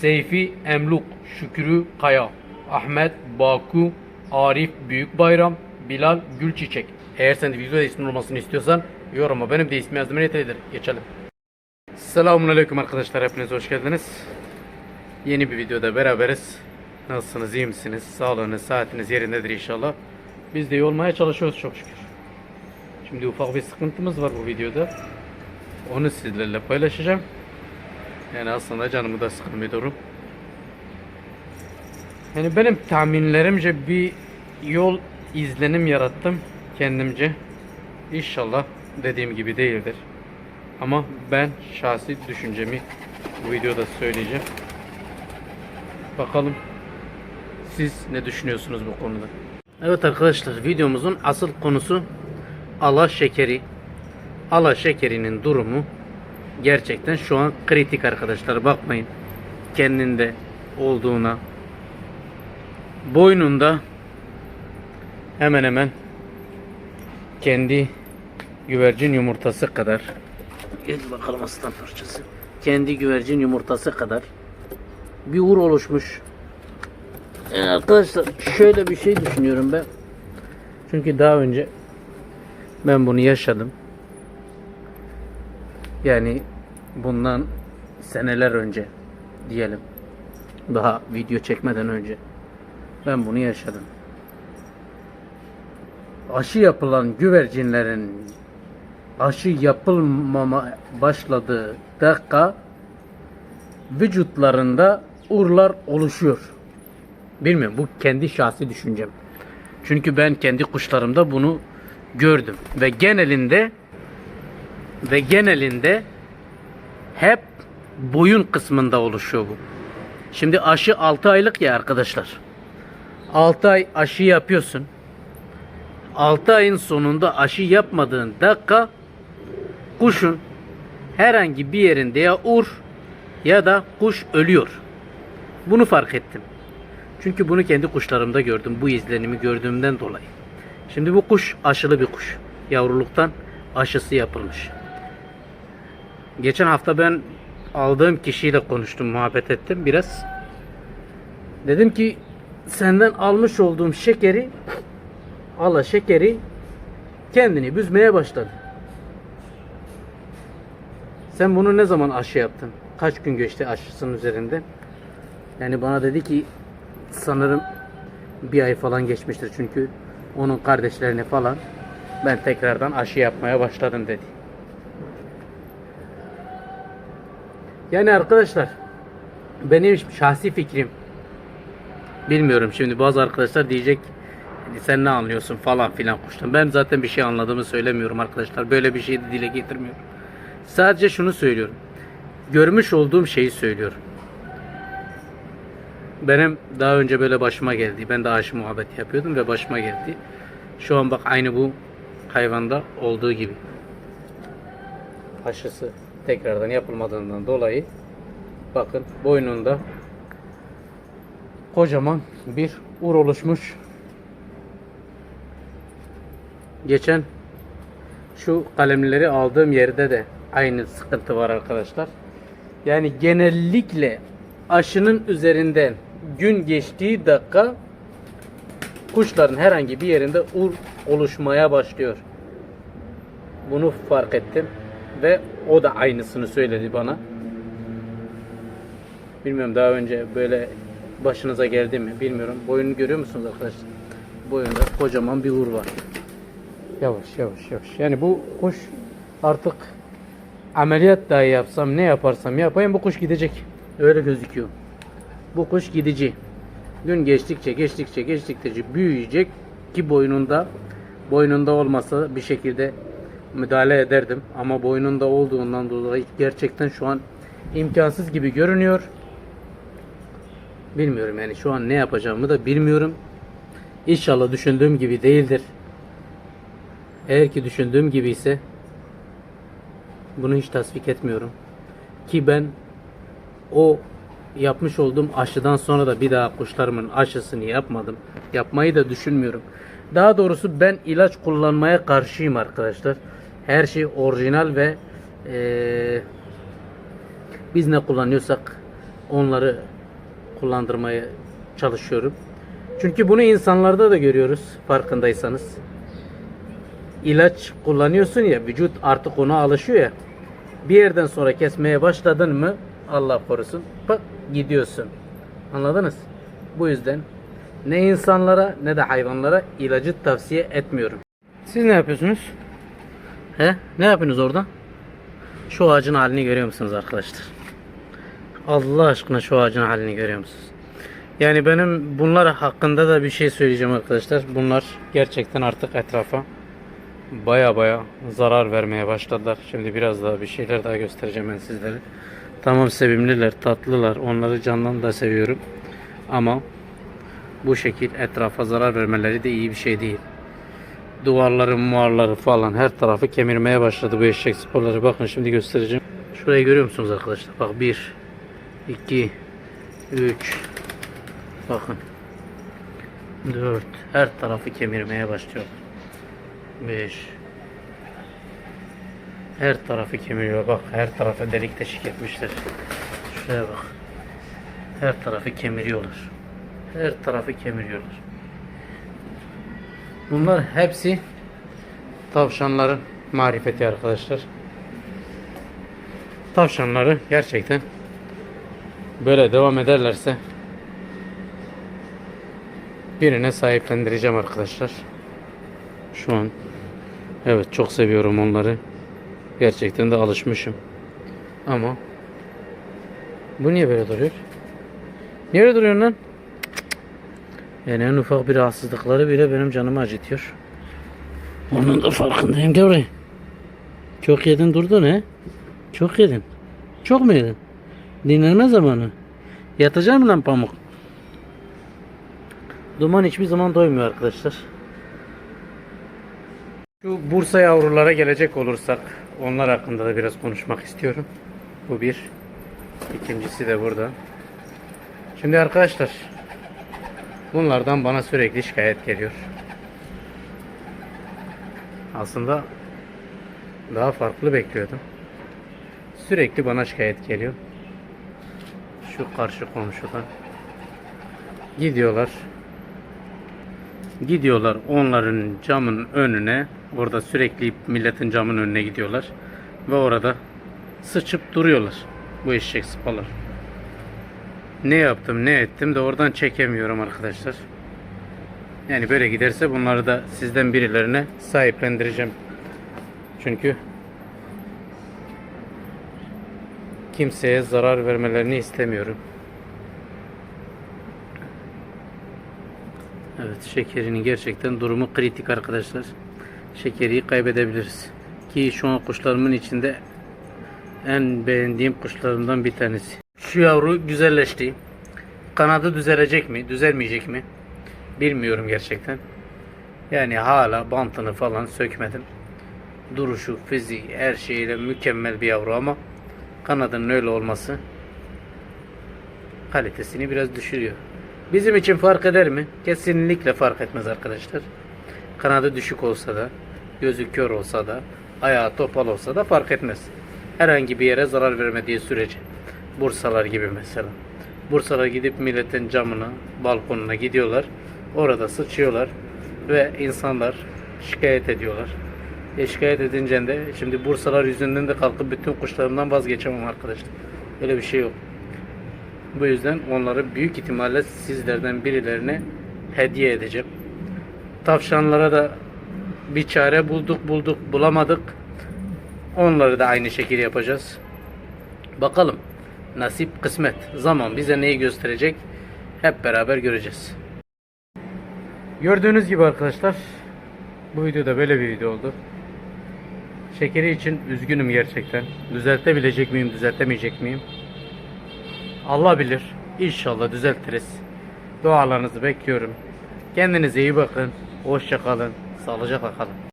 Seyfi Emluk, Şükrü Kaya, Ahmet Baku, Arif Büyükbayram, Bilal Gülçiçek. Eğer sen de videoda ismin olmasını istiyorsan yoruma benim de ismi yazdım yeterlidir. Geçelim. Selamun Aleyküm arkadaşlar hepiniz hoş geldiniz. Yeni bir videoda beraberiz. Nasılsınız iyi misiniz? Sağlığınız saatiniz yerindedir inşallah. Biz de iyi olmaya çalışıyoruz çok şükür. Şimdi ufak bir sıkıntımız var bu videoda. Onu sizlerle paylaşacağım. Yani aslında canımı da sıkan bir. Yani benim tahminlerimce bir yol izlenim yarattım kendimce. İnşallah dediğim gibi değildir. Ama ben şahsi düşüncemi bu videoda söyleyeceğim. Bakalım siz ne düşünüyorsunuz bu konuda? Evet arkadaşlar videomuzun asıl konusu ala şekeri. Ala şekerinin durumu gerçekten şu an kritik arkadaşlar. Bakmayın kendinde olduğuna. Boynunda hemen hemen kendi güvercin yumurtası kadar Gel bakalım aslan parçası. Kendi güvercin yumurtası kadar bir uğur oluşmuş. Yani arkadaşlar şöyle bir şey düşünüyorum ben. Çünkü daha önce ben bunu yaşadım. Yani bundan seneler önce diyelim. Daha video çekmeden önce ben bunu yaşadım. Aşı yapılan güvercinlerin aşı yapılmama başladığı dakika vücutlarında urlar oluşuyor. Bilmiyorum bu kendi şahsi düşüncem. Çünkü ben kendi kuşlarımda bunu gördüm ve genelinde ve genelinde hep boyun kısmında oluşuyor bu. Şimdi aşı 6 aylık ya arkadaşlar. 6 ay aşı yapıyorsun. 6 ayın sonunda aşı yapmadığın dakika kuşun herhangi bir yerinde ya ur ya da kuş ölüyor. Bunu fark ettim. Çünkü bunu kendi kuşlarımda gördüm. Bu izlenimi gördüğümden dolayı. Şimdi bu kuş aşılı bir kuş. Yavruluktan aşısı yapılmış. Geçen hafta ben aldığım kişiyle konuştum, muhabbet ettim biraz. Dedim ki senden almış olduğum şekeri ala şekeri kendini büzmeye başladı. Sen bunu ne zaman aşı yaptın? Kaç gün geçti aşısının üzerinden? Yani bana dedi ki sanırım bir ay falan geçmiştir çünkü onun kardeşlerini falan ben tekrardan aşı yapmaya başladım dedi. Yani arkadaşlar benim şahsi fikrim bilmiyorum şimdi bazı arkadaşlar diyecek "Hani sen ne anlıyorsun falan filan kuştan. Ben zaten bir şey anladığımı söylemiyorum arkadaşlar. Böyle bir şeyi dile getirmiyorum. Sadece şunu söylüyorum. Görmüş olduğum şeyi söylüyorum. Benim daha önce böyle başıma geldi. Ben de aşı muhabbeti yapıyordum ve başıma geldi. Şu an bak aynı bu hayvanda olduğu gibi. Aşısı tekrardan yapılmadığından dolayı bakın boynunda kocaman bir ur oluşmuş. Geçen şu kalemleri aldığım yerde de aynı sıkıntı var arkadaşlar. Yani genellikle aşının üzerinden gün geçtiği dakika kuşların herhangi bir yerinde ur oluşmaya başlıyor. Bunu fark ettim ve o da aynısını söyledi bana. Bilmiyorum daha önce böyle başınıza geldi mi bilmiyorum. Boyunu görüyor musunuz arkadaşlar? Boyunda kocaman bir ur var. Yavaş yavaş yavaş. Yani bu kuş artık ameliyat dahi yapsam ne yaparsam yapayım bu kuş gidecek. Öyle gözüküyor. Bu kuş gidici. Gün geçtikçe geçtikçe geçtikçe büyüyecek ki boynunda boynunda olmasa bir şekilde müdahale ederdim. Ama boynunda olduğundan dolayı gerçekten şu an imkansız gibi görünüyor. Bilmiyorum yani şu an ne yapacağımı da bilmiyorum. İnşallah düşündüğüm gibi değildir. Eğer ki düşündüğüm gibi ise bunu hiç tasvik etmiyorum. Ki ben o yapmış olduğum aşıdan sonra da bir daha kuşlarımın aşısını yapmadım. Yapmayı da düşünmüyorum. Daha doğrusu ben ilaç kullanmaya karşıyım arkadaşlar. Her şey orijinal ve eee, biz ne kullanıyorsak onları kullandırmaya çalışıyorum. Çünkü bunu insanlarda da görüyoruz farkındaysanız. İlaç kullanıyorsun ya vücut artık ona alışıyor ya. Bir yerden sonra kesmeye başladın mı Allah korusun bak gidiyorsun. Anladınız? Bu yüzden ne insanlara ne de hayvanlara ilacı tavsiye etmiyorum. Siz ne yapıyorsunuz? He? Ne yapıyorsunuz orada? Şu ağacın halini görüyor musunuz arkadaşlar? Allah aşkına şu ağacın halini görüyor musunuz? Yani benim bunlar hakkında da bir şey söyleyeceğim arkadaşlar. Bunlar gerçekten artık etrafa baya baya zarar vermeye başladılar. Şimdi biraz daha bir şeyler daha göstereceğim ben sizlere. Tamam sevimliler, tatlılar. Onları candan da seviyorum. Ama bu şekil etrafa zarar vermeleri de iyi bir şey değil. Duvarları, muarları falan her tarafı kemirmeye başladı bu eşek sporları. Bakın şimdi göstereceğim. Şurayı görüyor musunuz arkadaşlar? Bak 1 2 3 Bakın 4 her tarafı kemirmeye başlıyor. 5 Her tarafı kemiriyor. Bak her tarafı delik deşik etmişler. Şuraya bak. Her tarafı kemiriyorlar. Her tarafı kemiriyorlar. Bunlar hepsi tavşanların marifeti arkadaşlar. Tavşanları gerçekten böyle devam ederlerse birine sahiplendireceğim arkadaşlar. Şu an evet çok seviyorum onları. Gerçekten de alışmışım. Ama bu niye böyle duruyor? Niye öyle duruyorsun lan? Yani en ufak bir rahatsızlıkları bile benim canımı acıtıyor. Onun da farkındayım gel Çok yedin durdun he? Çok yedin. Çok mu yedin? Dinlenme zamanı. Yatacak mı lan pamuk? Duman hiçbir zaman doymuyor arkadaşlar. Şu Bursa yavrulara gelecek olursak onlar hakkında da biraz konuşmak istiyorum. Bu bir. İkincisi de burada. Şimdi arkadaşlar bunlardan bana sürekli şikayet geliyor. Aslında daha farklı bekliyordum. Sürekli bana şikayet geliyor. Şu karşı komşudan. Gidiyorlar. Gidiyorlar onların camın önüne. Orada sürekli milletin camın önüne gidiyorlar. Ve orada sıçıp duruyorlar. Bu eşek sıpalar. Ne yaptım ne ettim de oradan çekemiyorum arkadaşlar. Yani böyle giderse bunları da sizden birilerine sahiplendireceğim. Çünkü kimseye zarar vermelerini istemiyorum. Evet şekerinin gerçekten durumu kritik arkadaşlar. Şekeri kaybedebiliriz. Ki şu an kuşlarımın içinde en beğendiğim kuşlarımdan bir tanesi. Şu yavru güzelleşti. Kanadı düzelecek mi, düzelmeyecek mi? Bilmiyorum gerçekten. Yani hala bantını falan sökmedim. Duruşu, fiziği, her şeyiyle mükemmel bir yavru ama kanadının öyle olması kalitesini biraz düşürüyor. Bizim için fark eder mi? Kesinlikle fark etmez arkadaşlar. Kanadı düşük olsa da, gözü kör olsa da, ayağı topal olsa da fark etmez. Herhangi bir yere zarar vermediği sürece. Bursalar gibi mesela. Bursalar gidip milletin camına, balkonuna gidiyorlar. Orada sıçıyorlar ve insanlar şikayet ediyorlar. E şikayet edince de şimdi Bursalar yüzünden de kalkıp bütün kuşlarımdan vazgeçemem arkadaşlar. Öyle bir şey yok. Bu yüzden onları büyük ihtimalle sizlerden birilerine hediye edeceğim. Tavşanlara da bir çare bulduk bulduk bulamadık. Onları da aynı şekilde yapacağız. Bakalım. Nasip kısmet. Zaman bize neyi gösterecek? Hep beraber göreceğiz. Gördüğünüz gibi arkadaşlar bu videoda böyle bir video oldu. Şekeri için üzgünüm gerçekten. Düzeltebilecek miyim, düzeltemeyecek miyim? Allah bilir. İnşallah düzeltiriz. Dualarınızı bekliyorum. Kendinize iyi bakın. Hoşça kalın. Sağlıcakla kalın.